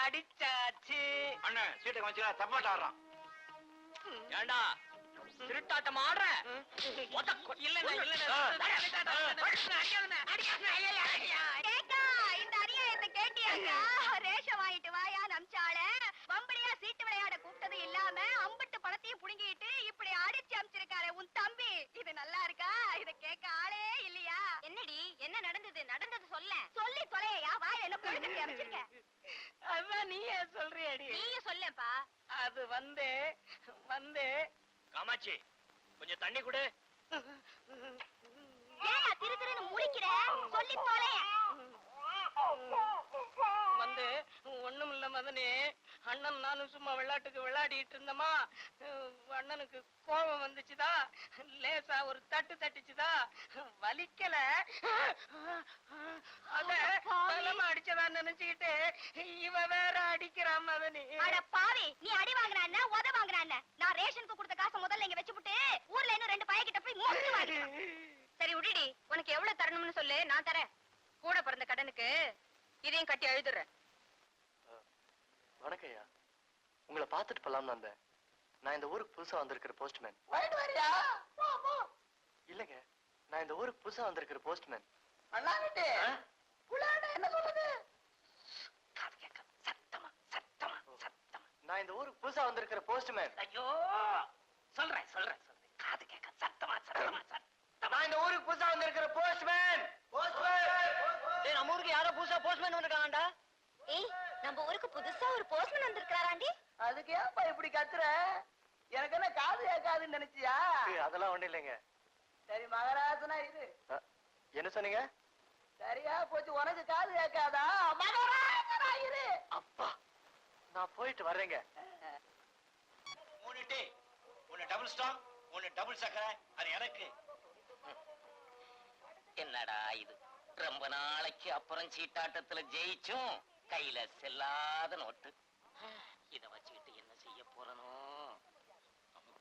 அடிச்சாச்சு. அண்ணன் சீட்டை கொஞ்சம் தப்பாட்ட ஆடுறான். ஏண்டா திருட்டாட்டம் ஆடுற? இல்ல கேக்கா இந்த அநியாயத்தை கேட்டியாக்கா ரேஷன் வாங்கிட்டு வாயா நம்சால வம்படியா சீட்டு விளையாட கூப்பிட்டது இல்லாம அம்பிட்டு பணத்தையும் புடுங்கிட்டு இப்படி அடிச்சு அமிச்சிருக்காரு உன் தம்பி இது நல்லா இருக்கா இத கேட்க ஆளே இல்லையா என்னடி என்ன நடந்தது நடந்தது சொல்ல சொல்லி தொலையா வாய் என்ன புழுக்கட்டி அமைச்சிருக்க அதான் நீயே சொல்றியடி. நீயே சொல்லேப்பா அது வந்து வந்து. காமாட்சி கொஞ்சம் தண்ணி கொடு. ஏயா திரு திருன்னு சொல்லி தொலைய. வந்து ஒண்ணும் இல்ல மதனே. அண்ணன் நானும் சும்மா விளையாட்டுக்கு விளையாடிட்டு இருந்தோமா? அண்ணனுக்கு கோபம் வந்துச்சுதா? லேசா ஒரு தட்டு தட்டுச்சுதா? வலிக்கல. அத பலமா அடிச்சதா நினைச்சுக்கிட்டு இவ வேற அடிக்கிறான் மதனி. அட பாவி நீ அடி வாங்குனா உத வாங்குனா நான் ரேஷனுக்கு கொடுத்த காசை முதல்ல இங்க வச்சுப்புட்டு ஊர்ல இன்னும் ரெண்டு பையன்கிட்ட போய் மொத்து வாங்கிக்கிறேன் சரி விடுடி உனக்கு எவ்வளவு தரணும்னு சொல்லு. நான் தரேன். கூட பிறந்த கடனுக்கு இதையும் கட்டி எழுதுறேன் வணக்கம் ஐயா உங்களை பார்த்துட்டு போலாம்னு வந்தேன். நான் இந்த ஊருக்கு புதுசா வந்திருக்கிற போஸ்ட்மேன் இல்லைங்க நான் இந்த ஊருக்கு புதுசா வந்திருக்கிற போஸ்ட்மேன் அண்ணாவிட்டு புள்ளாண்ட என்ன சொல்லுது காது கேட்க சத்தமா சத்தமா சத்தமா. நான் இந்த ஊருக்கு புதுசா வந்திருக்கிற போஸ்ட்மேன் ஐயோ சொல்றேன் சொல்றேன் சொல்றேன். காது கேட்க சத்தமா சத்தமா சத்தமா. நான் இந்த ஊருக்கு புதுசா வந்திருக்கிற போஸ்ட்மேன் போஸ்ட்மேன் நம்ம ஊருக்கு யாரோ புதுசா போஸ்ட்மேன் வந்திருக்காங்கடா. ஏய் நம்ம ஊருக்கு புதுசா ஒரு போஸ்ட்மேன் வந்திருக்காராண்டி அதுக்கு ஏன்பா இப்படி கத்துற? எனக்கு என்ன காது கேட்காதுன்னு நினைச்சியா? அதெல்லாம் ஒண்ணும் இல்லைங்க. சரி மகராசனா அ, என்ன சொன்னீங்க? சரியா போச்சு உனக்கு காது கேட்காதா? மகராசனா இரு. அப்பா நான் போயிட்டு வர்றேங்க. மூணு டீ. ஒன்னு டபுள் ஸ்டாங் ஒன்னு டபுள் சக்கரை அது எனக்கு. என்னடா இது? ரொம்ப நாளைக்கு அப்புறம் சீட்டாட்டத்துல ஜெயிச்சும் கையில செல்லாத நோட்டு. இத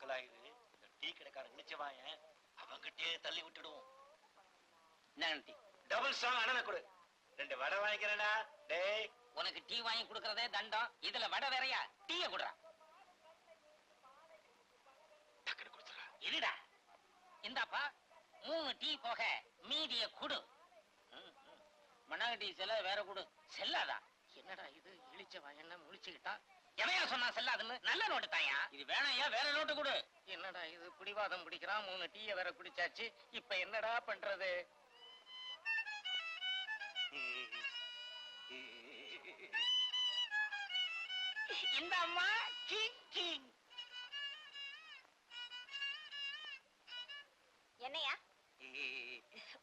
இந்த டீ கடைக்காரன் நினைச்சவாயன். அவங்கிட்டே தள்ளி விட்டுடுவோம். டபுள் ஸ்டாங் அண்ணனை கொடு. ரெண்டு வடை வாங்கிக்கிறேனா டேய். உனக்கு டீ வாங்கி கொடுக்கறதே தண்டம். இதுல வடை வேறையா? டீய குடுறா. டக்குனு கொடுத்துறா இருடா. இந்தாப்பா மூணு டீ போக மீதிய குடு. மண்ணாங்க டீ செல்ல வேற குடு. செல்லாதா? என்னடா இது? இழிச்சவா என்ன முழிச்சுக்கிட்டா? எவையா சொன்னா செல்லாதுன்னு? நல்ல நோட்டு தாயா இது வேணாயா வேற நோட்டு கொடு. என்னடா இது பிடிவாதம் பிடிக்கிறான் மூணு டீய வேற குடிச்சாச்சு. இப்ப என்னடா பண்றது? இந்த அம்மா என்னையா?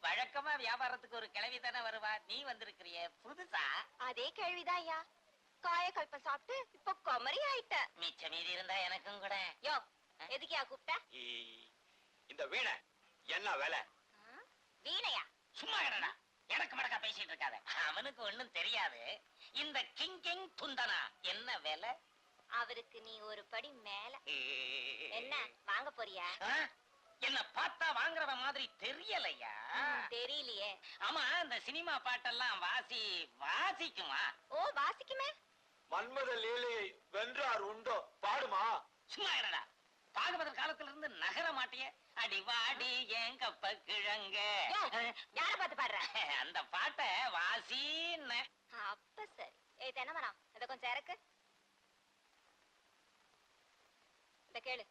வழக்கமா வியாபாரத்துக்கு ஒரு கிளவி தானே வருவா? நீ வந்திருக்கிறிய புதுசா? அதே கேள்விதான் ஐயா. காயக்கல்ப சாப்பிட்டு இப்ப குமரி ஆயிட்ட. மிச்ச மீதி இருந்தா எனக்கும் கூட. யோ எதுக்கியா கூப்பிட்ட? இந்த வீணை என்ன விலை? வீணையா? சும்மா இருடா. எனக்கு மடக்கா பேசிட்டு இருக்காத. அவனுக்கு ஒண்ணும் தெரியாது. இந்த கிங் கிங் துந்தனா என்ன வேலை? அவருக்கு நீ ஒரு படி மேல. என்ன வாங்க போறியா? என்ன பார்த்தா வாங்குறவ மாதிரி தெரியலையா? தெரியலையே. ஆமா இந்த சினிமா பாட்டெல்லாம் வாசி வாசிக்குமா? ஓ வாசிக்குமே? மன்மத லீலையை வென்றார் உண்டோ? பாடுமா? சும்மா இருடா. பாகவதர் காலத்துல இருந்து நகர மாட்டிய. அடி வாடி ஏன் கப்ப கிழங்க யார பார்த்து பாடுற? அந்த பாட்டை வாசின்னு. அப்ப சரி. ஏய் தென்னமரம் இத கொஞ்சம் இறக்கு. இந்த கேளு.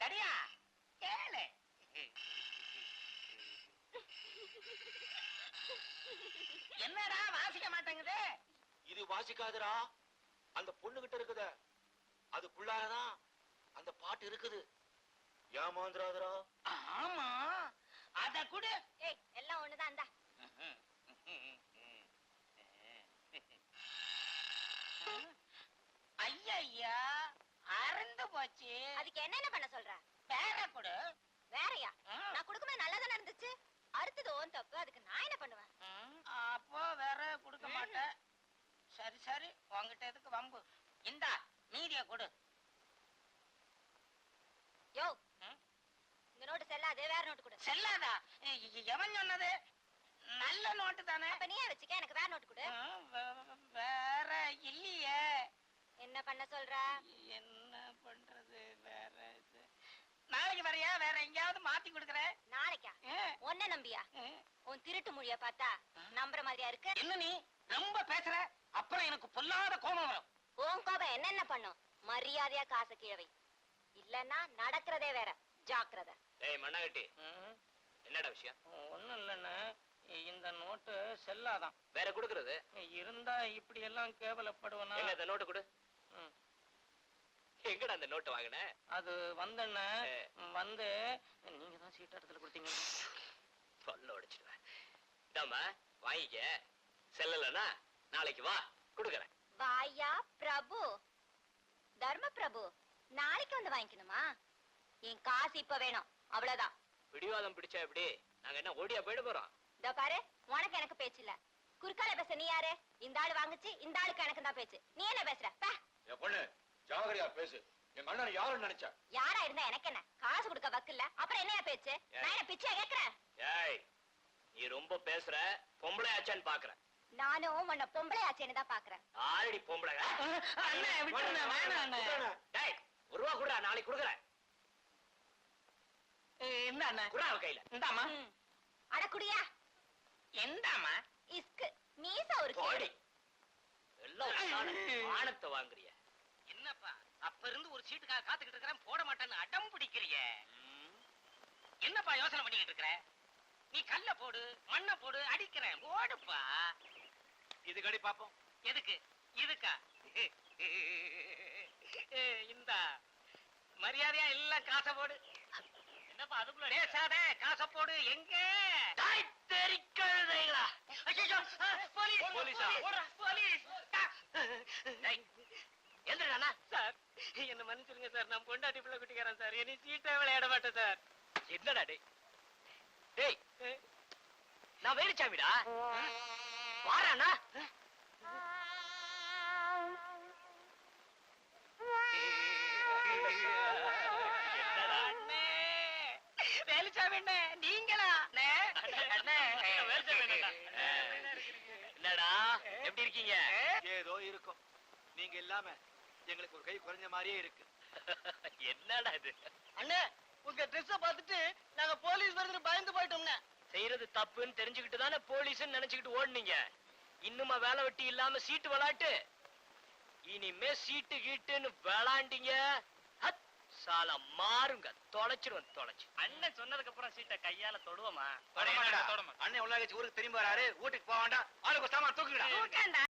தடியா கேளு. என்னடா வாசிக்க மாட்டேங்குது? இது வாசிக்காதுடா. அந்த பொண்ணு கிட்ட இருக்குத. அதுக்குள்ளாரதான் அந்த பாட்டு இருக்குது. ஏமாந்துராதரா ஆமா. அத கூட. ஏய் எல்லாம் ஒண்ணுதான் இந்தா ஐயா அறந்து போச்சு. அதுக்கு என்னென்ன பண்ண சொல்ற? வேற கொடு. வேறயா. நான் கொடுக்கும்போது நல்லா தானே இருந்துச்சு? அறுத்து கொடுத்தது ஓன் தப்பு அதுக்கு நான் என்ன பண்ணுவேன்? அப்போ வேற கொடுக்க மாட்டேன். சரி சரி உன்கிட்ட எதுக்கு வம்பு? இந்தா மீதிய கொடு. யோ? இந்த நோட்டு செல்லாது வேற நோட்டு கொடு. செல்லாதா? எவன் சொன்னது? நல்ல நோட்டு தானே. அப்ப நீயே வச்சுக்க எனக்கு வேற நோட்டு கொடு. வேற இல்லையே. என்ன பண்ண சொல்ற? என்ன பண்றது வேற இது. நாளைக்கு வரையா? வேற எங்கேயாவது மாத்தி கொடுக்குறேன் நாளைக்கா? ஒன்ன நம்பியா? உன் திருட்டு மொழிய பார்த்தா நம்புற மாதிரியா இருக்கு? என்ன நீ? ரொம்ப பேசுற? அப்புறம் எனக்கு பொல்லாத கோபம் வரும். உன் கோபம் என்னென்ன பண்ணும்? மரியாதையா காசை கீழவை இல்லன்னா நடக்கிறதே வேற. ஜாக்கிரதை. டேய் மண்ணாகட்டி என்னடா விஷயம்? ஒண்ணும் இல்லைன்னு இந்த நோட்டு செல்லாதான். வேற கொடுக்கறது? இருந்தா இப்படி எல்லாம் கேவலப்படுவனா இந்த நோட்டு கொடு. எங்கடா அந்த நோட்டு வாங்கின? அது வந்தண்ண. வந்து. நீங்க தான் சீட் இடத்துல கொடுத்தீங்க. சொல்ல உடைச்சிடுவேன் இதாம்மா வாங்கிக்க. செல்லலனா நாளைக்கு வா கொடுக்கறேன். வாயா பிரபு. தர்ம பிரபு நாளைக்கு வந்து வாங்கிக்கணுமா? என் காசு இப்ப வேணும். அவ்வளவுதான். பிடிவாதம் பிடிச்சா எப்படி? நாங்க என்ன ஓடியா போயிட போறோம்? இதோ பாரு உனக்கு எனக்கு பேச்சு இல்ல. குறுக்கால பேச நீ யாரு? இந்த ஆளு வாங்குச்சு இந்த ஆளுக்கு எனக்கு தான் பேச்சு. நீ என்ன பேசுற? பொண்ணு ஜாகிரதையா பேசு. எங்க அண்ணன் யாருன்னு நினைச்சா? யாரா இருந்தா எனக்கு என்ன? காசு கொடுக்க வக்கில்ல. அப்புறம் என்னையா பேச்சு? நான் என்ன பிச்சையா கேக்குறேன் ஏய் நீ ரொம்ப பேசுற. பொம்பளை ஆச்சான்னு பாக்குறேன் நானும் உன்னை பொம்பளை ஆச்சேன்னு தான் பாக்குறேன். ஆல்ரெடி பொம்பளை. அண்ணே விட்டுருண்ணே வேணாம் அண்ணே. டேய் ஒரு ரூபா குடுறா நாளைக்கு கொடுக்குறேன். இந்த அண்ணே. குடுறா அவ கையில. இந்தாமா. அட குடியா. எந்தாமா இஸ்கு மீச ஒரு போடி. எல்லாம் ஆணத்தை வாங்குறிய. அப்ப இருந்து ஒரு சீட்டுக்காக காத்துக்கிட்டு இருக்கிறேன் போட மாட்டேன்னு அடம் பிடிக்கிறிய. என்னப்பா யோசனை பண்ணிக்கிட்டு இருக்கிற? நீ கல்ல போடு மண்ணை போடு அடிக்கிறேன் ஓடுப்பா. இது கடி பாப்போம். எதுக்கு? இதுக்கா? இந்த. மரியாதையா எல்லாம் காசை போடு. என்னப்பா அதுக்குள்ள பேசாத காசை போடு எங்க? ஆ, போலீஸ். போலீஸா? போலீஸ், எந்திரண்ணா சார். என்ன மன்னிச்சிருங்க சார். நான் பொண்டாட்டி பிள்ளை குட்டிக்கிறேன் சார். இனி சீட்டை விளையாட மாட்டேன் சார். என்னடா டேய்? டேய் நான் வேலுச்சாமிடா? அண்ணே. நீங்களா? என்னடா? எப்படி இருக்கீங்க? ஏதோ இருக்கும். நீங்க இல்லாம எங்களுக்கு ஒரு கை குறைஞ்ச மாதிரியே இருக்கு. என்னடா இது? அண்ணே உங்க ட்ரெஸ்ஸ பார்த்துட்டு நாங்க போலீஸ் வருதுன்னு பயந்து போயிட்டோம்னே. செய்யறது தப்புன்னு தெரிஞ்சுக்கிட்டு தானே போலீஸ்னு நினைச்சுக்கிட்டு ஓடுனீங்க. இன்னுமா வேலை வெட்டி இல்லாம சீட்டு விளாட்டு? இனிமே சீட்டு கீட்டுன்னு விளாண்டீங்க. சால மாறுங்க. தொலைச்சிருவேன் தொலைச்சு. அண்ணன் சொன்னதுக்கு அப்புறம் சீட்டை கையால தொடுவோமா? அண்ணன் உள்ள ஊருக்கு திரும்பி வராரு. வீட்டுக்கு போக வேண்டாம். ஆளுக்கு சாமான் தூக்குங்கடா தூக்கண்டா.